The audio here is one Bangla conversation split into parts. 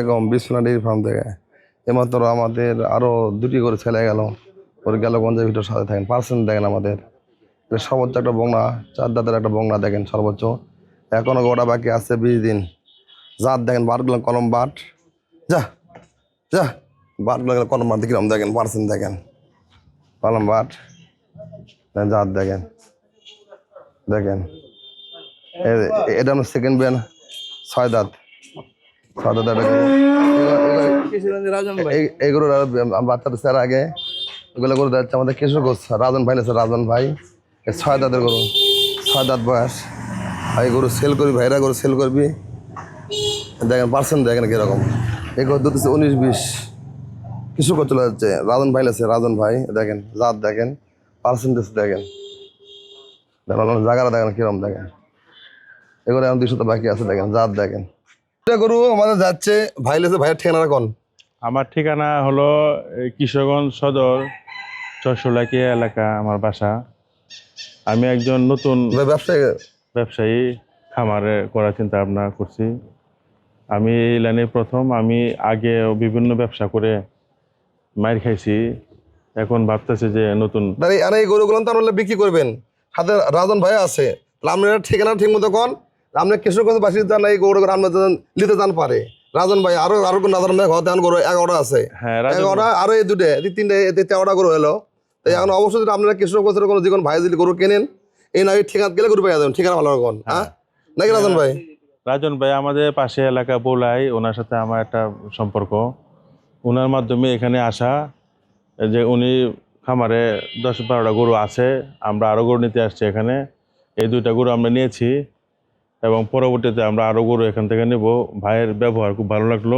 এরকম বিশ্বনাথ ডেয়ারি ফার্ম থেকে। এমাত্র আমাদের আরও দুটি করে ছেলে গেল। ওর গেল গঞ্জের ভিতর সাথে থাকেন। পার্সেন্ট দেখেন আমাদের। সর্বোচ্চ একটা বংলা চার দাঁতের একটা বংলা দেখেন সর্বোচ্চ। এখনও গোটা বাকি আছে বিশ দিন। জাত দেখেন বাটগুলো কলম বাট। যা যা বাটগুলো কলম বাট কিরম দেখেন পার্সেন্ট দেখেন। কলম বাট। জাত দেখেন। দেখেন। এটা আমার সেকেন্ড বিয়ান ছয় দাঁত। একটা গরু। এগুলো- এগুলো- এই- এইগুলো বাচ্চা স্যার আগে। এগুলো করে যাচ্ছে আমাদের কিশোর গোস রাজন ভাই আছে রাজন ভাই। ছয় দাঁতের গরু ছয় দাঁত বয়স। এই গরু সেল করবি ভাইরা গরু সেল করবি। দেখেন পার্সেন্ট দেখেন কীরকম। এই গরু দুটো উনিশ বিশ। কিছু করে চলে যাচ্ছে রাজন ভাই আছে রাজন ভাই। দেখেন জাত দেখেন পার্সেন্টেজ দেখেন। দেখেন জায়গাটা দেখেন কিরম দেখেন। এগুলো এখন দুইশো বাকি আছে দেখেন জাত দেখেন। এটা গরু আমাদের যাচ্ছে ভাই লেছে ভাইয়ের ঠিকানা কোন? আমার ঠিকানা হলো কিশোরগঞ্জ সদর চরশোলাকিয়া এলাকা আমার বাসা। আমি একজন নতুন ব্যবসায়ী? ব্যবসায়ী খামারে করার চিন্তা ভাবনা করছি। আমি এই লাইনে প্রথম আমি আগে বিভিন্ন ব্যবসা করে মাইর খাইছি। এখন ভাবতেছি যে নতুন আর এই গরুগুলো তো বিক্রি করবেন। সাথে রাজন ভাই আছে আপনার ঠিকানা ঠিক মতো কোন? আপনি কিশোরগঞ্জ বাসী যান এই গরুগুলো আপনার নিতে যান পারে। রাজন ভাই আরও আরও কোন রাজন ভাই ঘর গরু এগারোটা আছে। হ্যাঁ এগারোটা আরও এই দুটো এই তিনটে এই তেরোটা গরু হলো তাই এখন অবশ্যই যদি আপনারা কিশোরগঞ্জের কোনো যে কোনো ভাই যদি গরু কেনেন এই না ঠিকানা গেলে গরু পেয়ে যাবেন ঠিকানা ভালো রকম হ্যাঁ। নাকি রাজন ভাই? রাজন ভাই আমাদের পাশে এলাকা বোলাই ওনার সাথে আমার একটা সম্পর্ক। ওনার মাধ্যমে এখানে আসা যে উনি খামারে দশ বারোটা গরু আছে আমরা আরও গরু নিতে আসছি এখানে। এই দুইটা গরু আমরা নিয়েছি। এবং পরবর্তীতে আমরা আরও গরু এখান থেকে নেব। ভাইয়ের ব্যবহার খুব ভালো লাগল।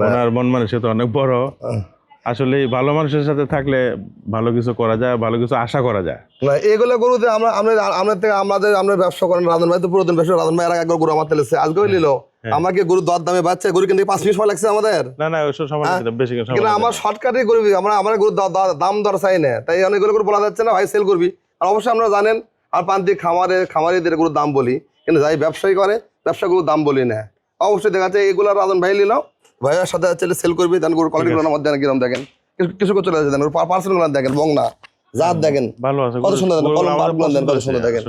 ওনার মন মানসিকতা অনেক বড়। আসলে ভালো মানুষের সাথে থাকলে ভালো কিছু করা যায় ভালো কিছু আশা করা যায়। না এগুলো গরুতে আমরা আমরা আমরা থেকে আমাদের আমরা ব্যবসা করেন রাজন ভাই তো পুরোদিন ব্যবসা রাজন ভাই আগে গরু আমার তেলেছে আজকেও নিল। আমাকে গরু দর দামে বাচ্চা গরু কিনতে পাঁচ মিনিট সময় লাগছে আমাদের? না না ওইসব সময় হ্যাঁ? বেশি কিন্তু আমার। শর্টকাটে করবি আমরা আমার গরু দাম দর চাই না। তাই অনেকগুলো গরু বলা যাচ্ছে না ভাই সেল করবি। আর অবশ্যই আপনারা জানেন আর প্রান্তিক খামারে খামারিদের গরুর দাম বলি। কিন্তু যাই ব্যবসায়ী করে ব্যবসা গরুর দাম বলি না। অবশ্যই দেখা যাচ্ছে এগুলো রাজন ভাই নিল ভাইয়ের সাথে চলে সেল করবি দেন গরুর কোয়ালিটিগুলো আমার দেন কিরম দেখেন। কিছু- কিছু করে চলে যাচ্ছে দেন পার্সেন্টগুলো দেখেন বংনা জাত দেখেন ভালো আছে কত সুন্দর দেখেন, কলম দেন, কত সুন্দর দেখেন।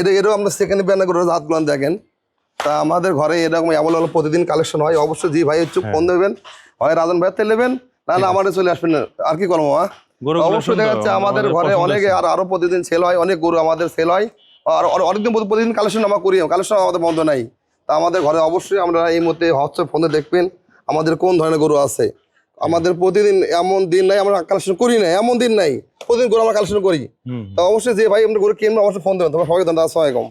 এটা আমরা সেকেন্ড করে জাতগুলো দেখেন। তা আমাদের ঘরে এরকম প্রতিদিন কালেকশন হয় অবশ্যই জি ভাই হচ্ছে ফোন দেবেন হয় রাজন ভাই তেল নেবেন নাহলে আমাদের চলে আসবেন আর কি হ্যাঁ অবশ্যই দেখা যাচ্ছে আমাদের আমাদের ঘরে অনেকে আর আরও প্রতিদিন সেল হয় অনেক গরু আমাদের সেল হয়। আর অনেকদিন প্রতি- প্রতিদিন কালেকশন আমরা করি কালেকশন আমাদের বন্ধ নাই। তা আমাদের ঘরে অবশ্যই আমরা এই মুহূর্তে হোয়াটসঅ্যাপ ফোনে দেখবেন আমাদের কোন ধরনের গরু আছে। আমাদের প্রতিদিন এমন দিন নাই আমরা কালেকশন করি না এমন দিন নাই প্রতিদিন গরু আমরা কালেকশন করি। তা অবশ্যই যে ভাই আমরা গরু কিনবো অবশ্যই ফোন দেবেন তোমার সবাই ধন্যবাদ আসসালামাইকুম।